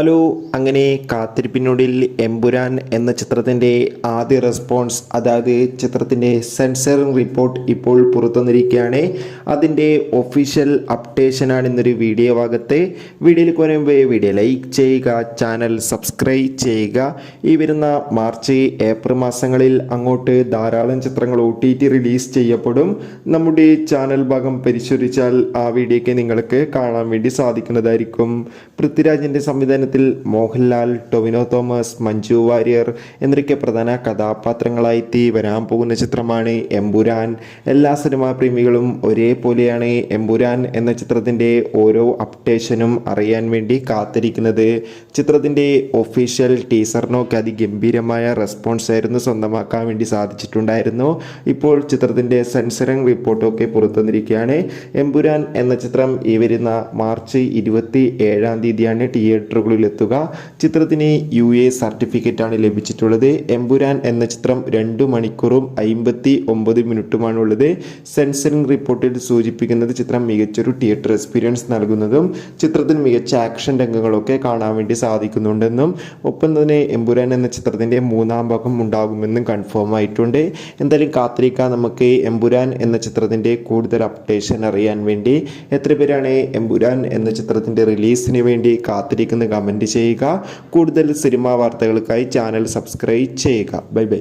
Hello അങ്ങനെ കാത്തിരിപ്പിനുള്ളിൽ എംപുരാൻ എന്ന ചിത്രത്തിന്റെ ആദ്യ റെസ്പോൺസ് അതായത് ചിത്രത്തിന്റെ സെൻസറിങ് റിപ്പോർട്ട് ഇപ്പോൾ പുറത്തുവന്നിരിക്കുകയാണ്. അതിന്റെ ഒഫീഷ്യൽ അപ്ഡേഷനാണ് ഇന്നൊരു വീഡിയോ ഭാഗത്ത്. വീഡിയോയിൽ കുറയുമ്പോൾ വീഡിയോ ലൈക്ക് ചെയ്യുക ചാനൽ സബ്സ്ക്രൈബ് ചെയ്യുക. ഈ വരുന്ന മാർച്ച് ഏപ്രിൽ മാസങ്ങളിൽ അങ്ങോട്ട് ധാരാളം ചിത്രങ്ങൾ ഒ റിലീസ് ചെയ്യപ്പെടും. നമ്മുടെ ചാനൽ ഭാഗം പരിശോധിച്ചാൽ ആ വീഡിയോയ്ക്ക് നിങ്ങൾക്ക് കാണാൻ വേണ്ടി സാധിക്കുന്നതായിരിക്കും. പൃഥ്വിരാജിന്റെ സംവിധാനത്തിൽ മോഹൻലാൽ ടൊവിനോ തോമസ് മഞ്ജു വാര്യർ എന്നൊക്കെ പ്രധാന കഥാപാത്രങ്ങളായി വരാൻ പോകുന്ന ചിത്രമാണ് എമ്പുരാൻ. എല്ലാ സിനിമാ പ്രേമികളും ഒരേപോലെയാണ് എമ്പുരാൻ എന്ന ചിത്രത്തിന്റെ ഓരോ അപ്ഡേഷനും അറിയാൻ വേണ്ടി കാത്തിരിക്കുന്നത്. ചിത്രത്തിന്റെ ഒഫീഷ്യൽ ടീസറിനൊക്കെ അതിഗംഭീരമായ റെസ്പോൺസ് ആയിരുന്നു സ്വന്തമാക്കാൻ വേണ്ടി സാധിച്ചിട്ടുണ്ടായിരുന്നു. ഇപ്പോൾ ചിത്രത്തിന്റെ സെൻസറിങ് റിപ്പോർട്ടൊക്കെ പുറത്തുവന്നിരിക്കുകയാണ്. എമ്പുരാൻ എന്ന ചിത്രം ഈ വരുന്ന മാർച്ച് ഇരുപത്തി ഏഴാം തീയതിയാണ് തിയേറ്ററുകളിൽ എത്തുക ചിത്രത്തിന് യു എ സർട്ടിഫിക്കറ്റാണ് ലഭിച്ചിട്ടുള്ളത്. എമ്പുരാൻ എന്ന ചിത്രം രണ്ട് മണിക്കൂറും അമ്പത്തി ഒമ്പത് മിനിറ്റുമാണുള്ളത്. സെൻസറിംഗ് റിപ്പോർട്ടിൽ സൂചിപ്പിക്കുന്നത് ചിത്രം മികച്ചൊരു തിയേറ്റർ എക്സ്പീരിയൻസ് നൽകുന്നതും ചിത്രത്തിൽ മികച്ച ആക്ഷൻ രംഗങ്ങളൊക്കെ കാണാൻ വേണ്ടി സാധിക്കുന്നുണ്ടെന്നും ഒപ്പം തന്നെ എമ്പുരാൻ എന്ന ചിത്രത്തിന്റെ മൂന്നാം ഭാഗം ഉണ്ടാകുമെന്നും കൺഫേം ആയിട്ടുണ്ട്. എന്തായാലും കാത്തിരിക്കാം. നമുക്ക് എമ്പുരാൻ എന്ന ചിത്രത്തിന്റെ കൂടുതൽ അപ്ഡേഷൻ അറിയാൻ വേണ്ടി. എത്ര പേരാണ് എമ്പുരാൻ എന്ന ചിത്രത്തിന്റെ റിലീസിന് വേണ്ടി കാത്തിരിക്കുന്ന കമന്റ് ചെയ്യുക. കൂടുതൽ സിനിമാ വാർത്തകൾക്കായി ചാനൽ സബ്സ്ക്രൈബ് ചെയ്യുക. Bye bye